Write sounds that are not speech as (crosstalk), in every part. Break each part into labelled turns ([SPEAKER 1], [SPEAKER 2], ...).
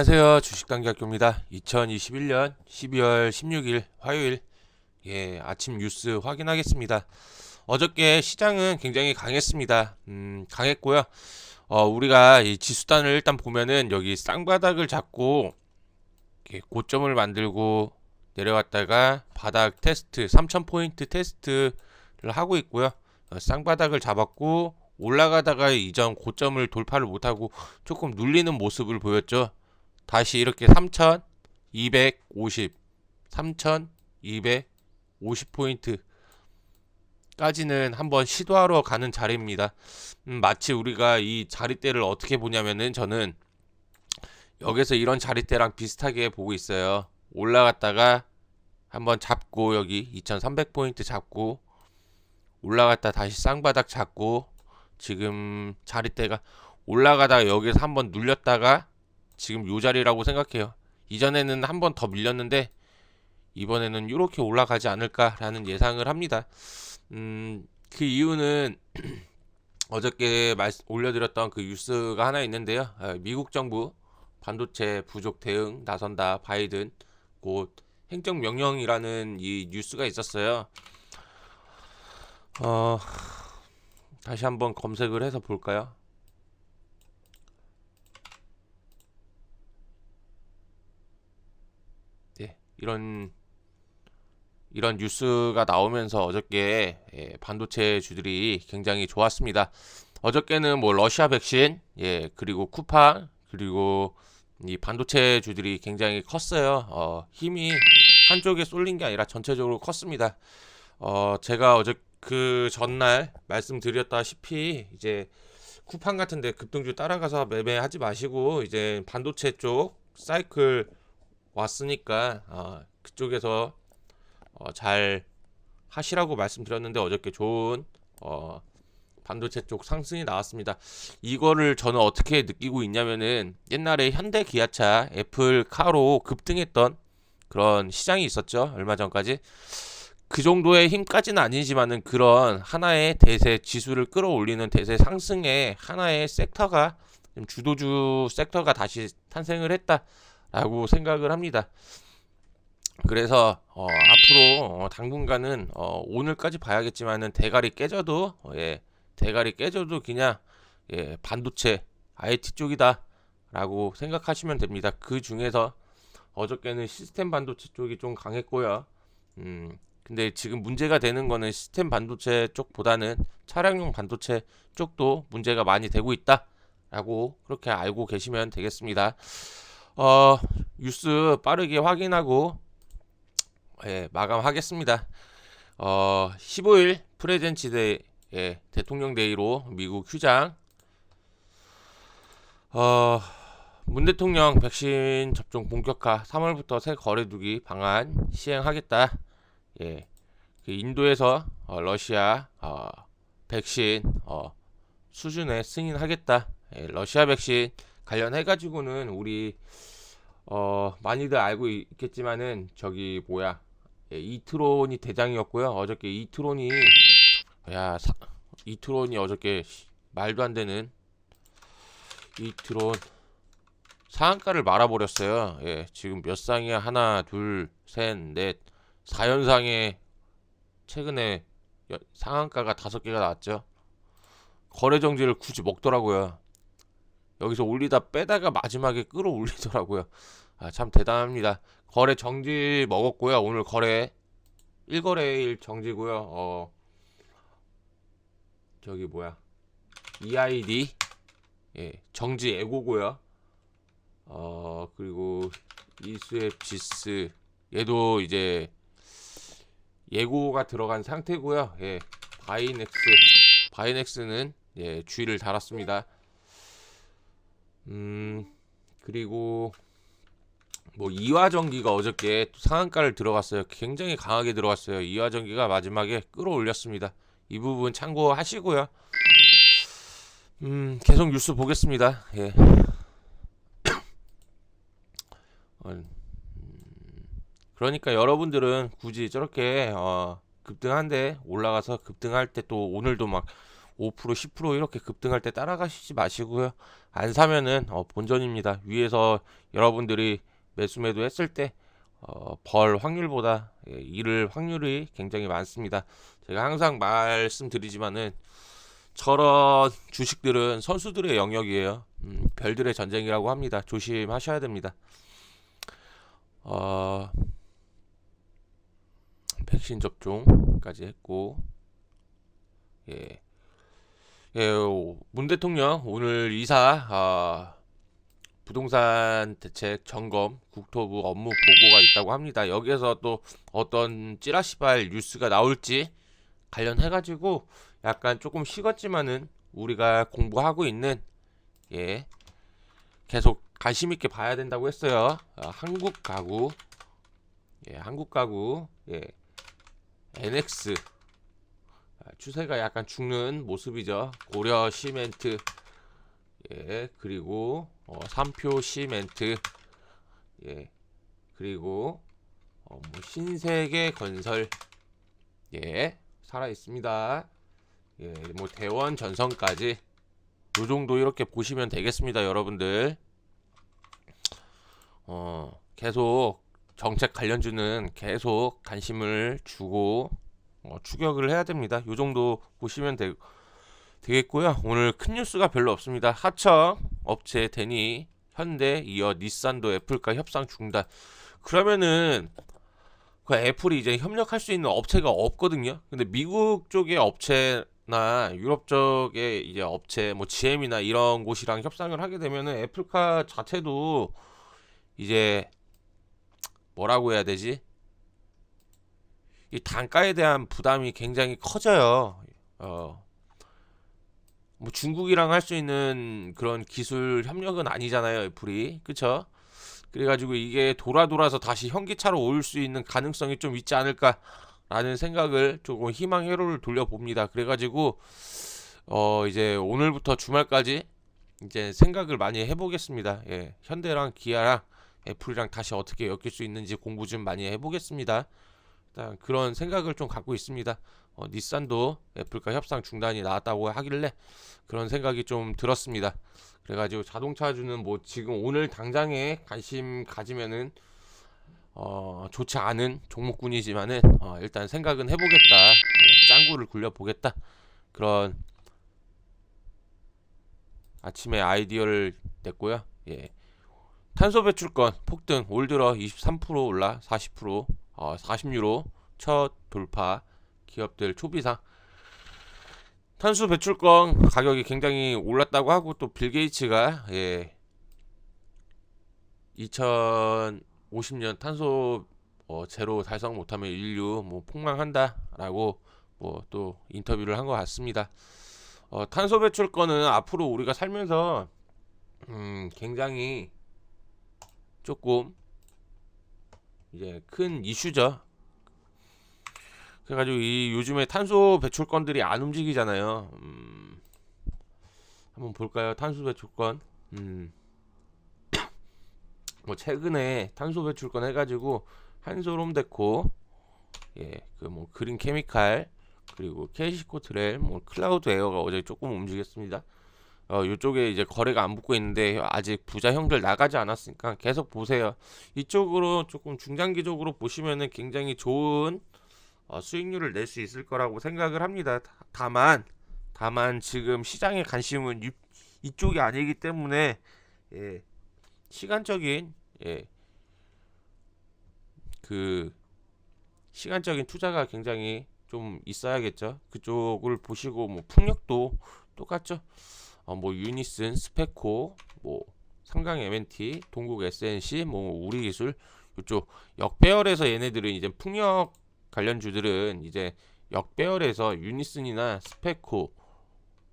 [SPEAKER 1] 안녕하세요. 주식단기학교입니다. 2021년 12월 16일 화요일 예, 아침 뉴스 확인하겠습니다. 어저께 시장은 굉장히 강했습니다. 음, 강했고요. 어, 우리가 이 지수단을 일단 보면은 여기 쌍바닥을 잡고 고점을 만들고 내려갔다가 바닥 테스트 3000포인트 테스트를 하고 있고요. 어, 쌍바닥을 잡았고 올라가다가 이전 고점을 돌파를 못하고 조금 눌리는 모습을 보였죠. 다시 이렇게 3250, 3250 포인트 까지는 한번 시도하러 가는 자리입니다. 음, 마치 우리가 이 자리대를 어떻게 보냐면은 저는 여기서 이런 자리대랑 비슷하게 보고 있어요. 올라갔다가 한번 잡고 여기 2300 포인트 잡고 올라갔다 다시 쌍바닥 잡고 지금 자리대가 올라가다가 여기서 한번 눌렸다가 지금 요 자리라고 생각해요. 이전에는 한 번 더 밀렸는데 이번에는 이렇게 올라가지 않을까라는 예상을 합니다. 음, 그 이유는 (clears throat) 어저께 말, 올려드렸던 그 뉴스가 하나 있는데요. 아, 미국 정부 반도체 부족 대응 나선다 바이든 곧 행정 명령이라는 이 뉴스가 있었어요. 어, 다시 한번 검색을 해서 볼까요? 네, 이런 이런 뉴스가 나오면서 어저께 예, 반도체 주들이 굉장히 좋았습니다. 어저께는 뭐 러시아 백신, 예, 그리고 쿠팡, 그리고 이 반도체 주들이 굉장히 컸어요. 어, 힘이 한쪽에 쏠린 게 아니라 전체적으로 컸습니다. 어, 제가 어제 그 전날 말씀드렸다시피 이제 쿠팡 같은데 급등주 따라가서 매매하지 마시고 이제 반도체 쪽 사이클 왔으니까 어, 그쪽에서 어, 잘 하시라고 말씀드렸는데 어저께 좋은 어, 반도체 쪽 상승이 나왔습니다. 이거를 저는 어떻게 느끼고 있냐면은 옛날에 현대 기아차, 애플 카로 급등했던 그런 시장이 있었죠. 얼마 전까지. 그 정도의 힘까지는 아니지만은 그런 하나의 대세 지수를 끌어올리는 대세 상승의 하나의 섹터가 좀 주도주 섹터가 다시 탄생을 했다 라고 생각을 합니다. 그래서 어, 앞으로 어, 당분간은 어, 오늘까지 봐야겠지만은 대가리 깨져도 어, 예, 대가리 깨져도 그냥 예, 반도체 IT 쪽이다라고 생각하시면 됩니다. 그 중에서 어저께는 시스템 반도체 쪽이 좀 강했고요. 음, 근데 지금 문제가 되는 거는 시스템 반도체 쪽보다는 차량용 반도체 쪽도 문제가 많이 되고 있다라고 그렇게 알고 계시면 되겠습니다. 어, 뉴스 빠르게 확인하고 예, 마감하겠습니다. 어, 15일 프레젠치 대 예, 대통령 데이로 미국 휴장 어, 문 대통령 백신 접종 본격화 3월부터 새 거래두기 방안 시행하겠다. 예. 그 인도에서 어, 러시아 어, 백신 어, 수준에 승인하겠다. 예, 러시아 백신 관련해 가지고는 우리 어, 많이들 알고 있겠지만은 저기 뭐야 예, 이트론이 대장이었고요. 어저께 이트론이 야 사, 이트론이 어저께 말도 안 되는 이트론 상한가를 말아버렸어요. 예, 지금 몇 상이야? 하나, 둘, 셋, 넷, 4연상에 최근에 여- 상한가가 다섯 개가 나왔죠. 거래 정지를 굳이 먹더라고요. 여기서 올리다 빼다가 마지막에 끌어올리더라고요. 아, 참 대단합니다. 거래 정지 먹었고요. 오늘 거래 1거래일 정지고요. 어 저기 뭐야? EID 예, 정지 예고고요. 어 그리고 이스웹 지스 얘도 이제 예고가 들어간 상태고요. 예. 바이넥스 바이넥스는 예, 주의를 달았습니다. 음 그리고 뭐 이화전기가 어저께 또 상한가를 들어갔어요. 굉장히 강하게 들어갔어요. 이화전기가 마지막에 끌어올렸습니다. 이 부분 참고하시고요. 음, 계속 뉴스 보겠습니다. 예. (coughs) 어, 음, 그러니까 여러분들은 굳이 저렇게 어, 급등한데 올라가서 급등할 때 또 오늘도 막 5% 10% 이렇게 급등할 때 따라가시지 마시고요. 안 사면은 어, 본전입니다. 위에서 여러분들이 매수 매도 했을 때 어, 벌 확률보다 예, 잃을 확률이 굉장히 많습니다. 제가 항상 말씀드리지만은 저런 주식들은 선수들의 영역이에요. 음, 별들의 전쟁이라고 합니다. 조심하셔야 됩니다. 어, 백신 접종까지 했고, 예, 예, 오, 문 대통령 오늘 이사 아, 부동산 대책 점검 국토부 업무 보고가 있다고 합니다. 여기에서 또 어떤 찌라시발 뉴스가 나올지 관련해 가지고 약간 조금 식었지만은 우리가 공부하고 있는 예 계속 관심 있게 봐야 된다고 했어요. 아, 한국 가구 예 한국 가구 예 NX 아, 추세가 약간 죽는 모습이죠. 고려 시멘트 예 그리고 어, 삼표 시멘트 예 그리고 어, 뭐 신세계 건설 예 살아 있습니다. 예, 뭐 대원 전선까지 요 정도 이렇게 보시면 되겠습니다, 여러분들. 어, 계속 정책 관련주는 계속 관심을 주고 어, 추격을 해야 됩니다. 요 정도 보시면 되, 되겠고요. 오늘 큰 뉴스가 별로 없습니다. 하청 업체 데니 현대 이어 닛산도 애플과 협상 중단. 그러면은 그 애플이 이제 협력할 수 있는 업체가 없거든요. 근데 미국 쪽의 업체나 유럽 쪽의 이제 업체, 뭐 GM이나 이런 곳이랑 협상을 하게 되면은 애플카 자체도 이제 뭐라고 해야 되지? 이 단가에 대한 부담이 굉장히 커져요. 어. 뭐 중국이랑 할 수 있는 그런 기술 협력은 아니잖아요, 애플이. 그쵸? 그래가지고 이게 돌아 돌아서 다시 현기차로 올 수 있는 가능성이 좀 있지 않을까라는 생각을 조금 희망 회로를 돌려봅니다. 그래가지고 어 이제 오늘부터 주말까지 이제 생각을 많이 해보겠습니다. 예, 현대랑 기아랑 애플이랑 다시 어떻게 엮일 수 있는지 공부 좀 많이 해보겠습니다. 일단 그런 생각을 좀 갖고 있습니다. 어, 닛산도 애플과 협상 중단이 나왔다고 하길래 그런 생각이 좀 들었습니다. 그래가지고 자동차주는 뭐 지금 오늘 당장에 관심 가지면은 어 좋지 않은 종목군이지만은 어 일단 생각은 해보겠다. 예, 짱구를 굴려보겠다. 그런 아침에 아이디어를 냈고요. 예. 탄소 배출권 폭등 올 들어 23% 올라 40% 어, 40유로 첫 돌파 기업들 초비상 탄소 배출권 가격이 굉장히 올랐다고 하고 또 빌 게이츠가 예 2050년 탄소 어, 제로 달성 못하면 인류 뭐 폭망한다라고 뭐 또 인터뷰를 한 것 같습니다. 어, 탄소 배출권은 앞으로 우리가 살면서 음, 굉장히 조금 이제 큰 이슈죠. 그래가지고 이 요즘에 탄소 배출권들이 안 움직이잖아요. 음, 한번 볼까요? 탄소 배출권. 음, (coughs) 뭐 최근에 탄소 배출권 해가지고 한솔홈데코, 예, 그 뭐 그린 케미칼 그리고 캐시코 트레일, 뭐 클라우드 에어가 어제 조금 움직였습니다. 어, 이쪽에 이제 거래가 안 붙고 있는데 아직 부자 형들 나가지 않았으니까 계속 보세요. 이쪽으로 조금 중장기적으로 보시면은 굉장히 좋은 어, 수익률을 낼 수 있을 거라고 생각을 합니다. 다- 다만 다만 지금 시장의 관심은 이, 이쪽이 아니기 때문에 예, 시간적인 예, 그 시간적인 투자가 굉장히 좀 있어야겠죠. 그쪽을 보시고 뭐 풍력도 똑같죠. 어, 뭐 유니슨, 스페코, 뭐 삼강 M&T, 동국 SNC, 뭐 우리기술 이쪽 역배열에서 얘네들은 이제 풍력 관련주들은 이제 역배열에서 유니슨이나 스페코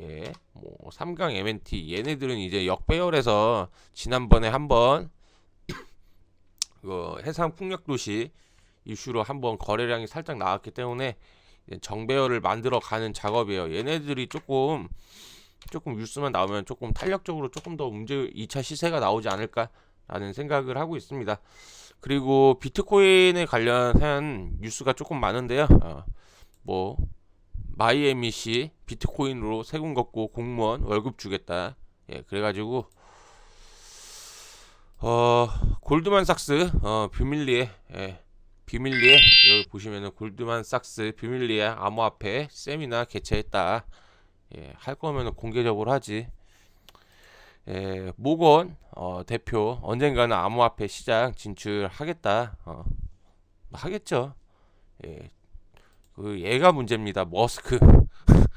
[SPEAKER 1] 예, 뭐 삼강 M&T 얘네들은 이제 역배열에서 지난번에 한번 (clears throat) 그 해상 풍력 도시 이슈로 한번 거래량이 살짝 나왔기 때문에 정배열을 만들어 가는 작업이에요. 얘네들이 조금 조금 뉴스만 나오면 조금 탄력적으로 조금 더 움직 2차 시세가 나오지 않을까라는 생각을 하고 있습니다. 그리고 비트코인에 관련한 뉴스가 조금 많은데요. 어, 뭐 마이애미 시 비트코인으로 세금 걷고 공무원 월급 주겠다. 예, 그래가지고 어 골드만삭스 어 비밀리에 예, 비밀리에 여기 보시면은 골드만삭스 비밀리에 암호화폐 세미나 개최했다. 예, 할 거면은 공개적으로 하지. 예, 모건 어, 대표 언젠가는 암호화폐 시장 진출하겠다. 어, 하겠죠. 예, 그 얘가 문제입니다. 머스크. (laughs)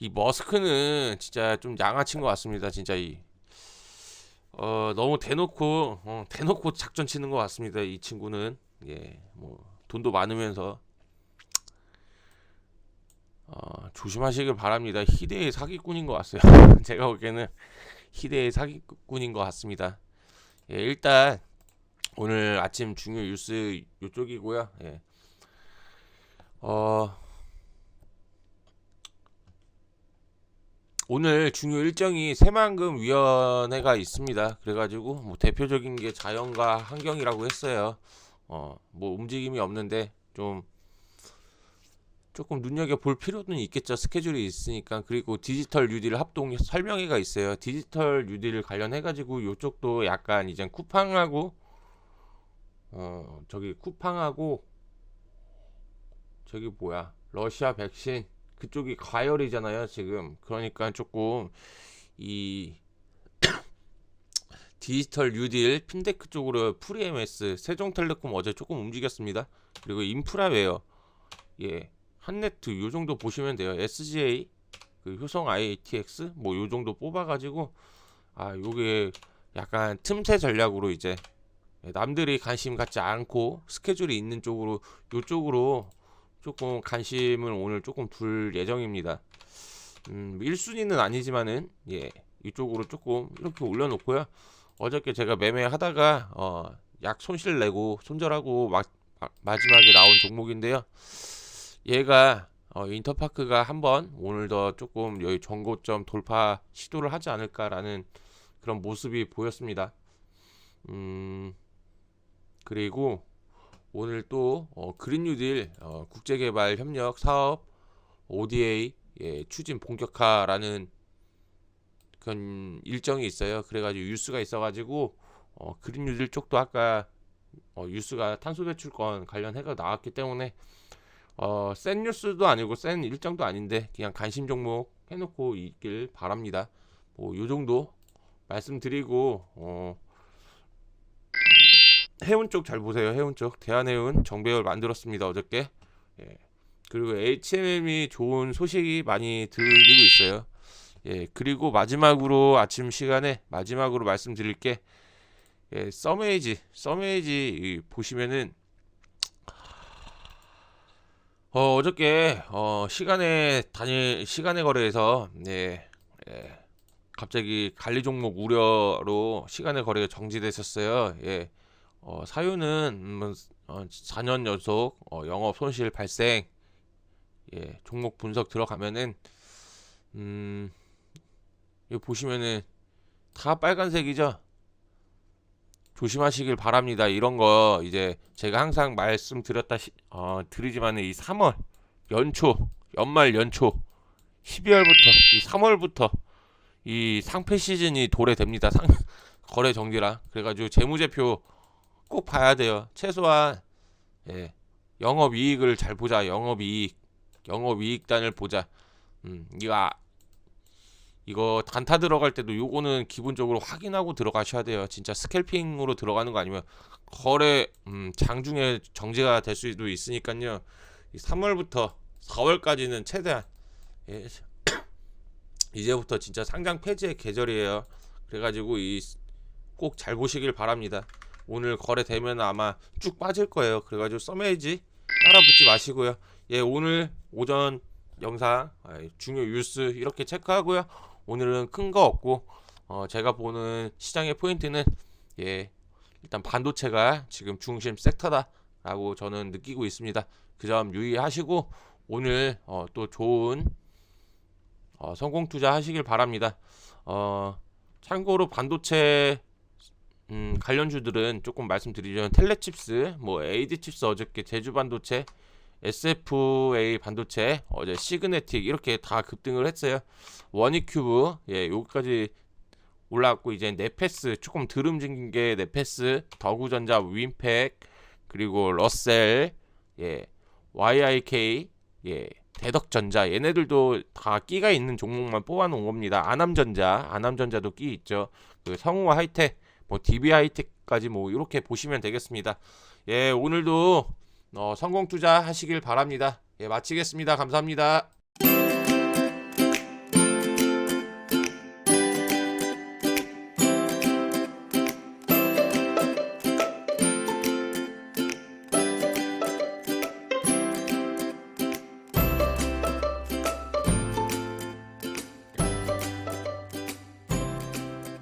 [SPEAKER 1] 이 머스크는 진짜 좀 양아치인 것 같습니다. 진짜 이 어, 너무 대놓고 어, 대놓고 작전 치는 것 같습니다. 이 친구는 예, 뭐 돈도 많으면서 어, 조심하시길 바랍니다. 희대의 사기꾼인 것 같아요. (laughs) 제가 보기에는 희대의 사기꾼인 것 같습니다. 예, 일단 오늘 아침 중요 뉴스 이쪽이고요. 예. 어, 오늘 중요 일정이 새만금 위원회가 있습니다. 그래가지고 뭐 대표적인 게 자연과 환경이라고 했어요. 어, 뭐 움직임이 없는데 좀 조금 눈여겨 볼 필요는 있겠죠. 스케줄이 있으니까. 그리고 디지털 뉴딜 합동 설명회가 있어요. 디지털 뉴딜 관련해 가지고 요쪽도 약간 이제 쿠팡하고 어, 저기 쿠팡하고 저기 뭐야? 러시아 백신 그쪽이 과열이잖아요, 지금. 그러니까 조금 이 (coughs) 디지털 뉴딜 핀테크 쪽으로 프리엠스 세종텔레콤 어제 조금 움직였습니다. 그리고 인프라웨어 예 한네트 요 정도 보시면 돼요. SGA 그 효성 IATX 뭐 요 정도 뽑아가지고 아 요게 약간 틈새 전략으로 이제 남들이 관심 갖지 않고 스케줄이 있는 쪽으로 요쪽으로 조금 관심을 오늘 조금 둘 예정입니다. 음, 1순위는 아니지만은 예 이쪽으로 조금 이렇게 올려놓고요. 어저께 제가 매매하다가 어, 약 손실 내고 손절하고 막 마, 마지막에 나온 종목인데요. 얘가 어, 인터파크가 한번 오늘 더 조금 여기 전고점 돌파 시도를 하지 않을까라는 그런 모습이 보였습니다. 음, 그리고 오늘 또 어, 그린 뉴딜 어, 국제개발 협력 사업 ODA 예, 추진 본격화라는 그런 일정이 있어요. 그래가지고 뉴스가 있어가지고 어, 그린 뉴딜 쪽도 아까 어, 뉴스가 탄소 배출권 관련해가 나왔기 때문에 어, 센 뉴스도 아니고 센 일정도 아닌데 그냥 관심 종목 해놓고 있길 바랍니다. 뭐 요 정도 말씀드리고 어, 해운 쪽 잘 보세요. 해운 쪽 대한해운 정배열 만들었습니다 어저께. 예. 그리고 HMM이 좋은 소식이 많이 들리고 있어요. 예. 그리고 마지막으로 아침 시간에 마지막으로 말씀드릴 게 예, 썸에이지 썸에이지 보시면은 어, 어저께 어, 시간에 단일 시간의 거래에서 네, 예, 갑자기 관리 종목 우려로 시간의 거래가 정지됐었어요. 예. 어, 사유는 음, 어, 4년 연속 어, 영업 손실 발생. 예, 종목 분석 들어가면은 음, 여기 보시면은 다 빨간색이죠. 조심하시길 바랍니다. 이런 거 이제 제가 항상 말씀드렸다 시, 어, 드리지만 이 3월 연초 연말 연초 12월부터 이 3월부터 이 상패 시즌이 도래됩니다. 상 (laughs) 거래 정지라 그래가지고 재무제표 꼭 봐야 돼요. 최소한 예, 영업 이익을 잘 보자. 영업 이익 영업 이익단을 보자. 음, 이거 아, 이거 단타 들어갈 때도 요거는 기본적으로 확인하고 들어가셔야 돼요. 진짜 스캘핑으로 들어가는 거 아니면 거래 음, 장중에 정지가 될 수도 있으니까요. 3월부터 4월까지는 최대한 예, (clears throat) 이제부터 진짜 상장 폐지의 계절이에요. 그래가지고 이 꼭 잘 보시길 바랍니다. 오늘 거래되면 아마 쭉 빠질 거예요. 그래가지고 써매지 따라 붙지 마시고요. 예, 오늘 오전 영상 아, 중요 뉴스 이렇게 체크하고요. 오늘은 큰 거 없고 어, 제가 보는 시장의 포인트는 예 일단 반도체가 지금 중심 섹터다라고 저는 느끼고 있습니다. 그 점 유의하시고 오늘 어, 또 좋은 어, 성공 투자 하시길 바랍니다. 어, 참고로 반도체 음, 관련주들은 조금 말씀드리자면 텔레칩스, 뭐 AD칩스 어저께 제주반도체 SFA 반도체, 어제 시그네틱 이렇게 다 급등을 했어요. 원익큐브 예, 여기까지 올라왔고 이제 네페스 조금 드름진 게 네페스, 더구전자, 윈팩 그리고 러셀, 예, YIK, 예, 대덕전자 얘네들도 다 끼가 있는 종목만 뽑아놓은 겁니다. 아남전자, 아남전자도 끼 있죠. 그 성우와 하이텍, 뭐 DB 하이텍까지 뭐 이렇게 보시면 되겠습니다. 예, 오늘도 어, 성공 투자 하시길 바랍니다. 예, 마치겠습니다. 감사합니다.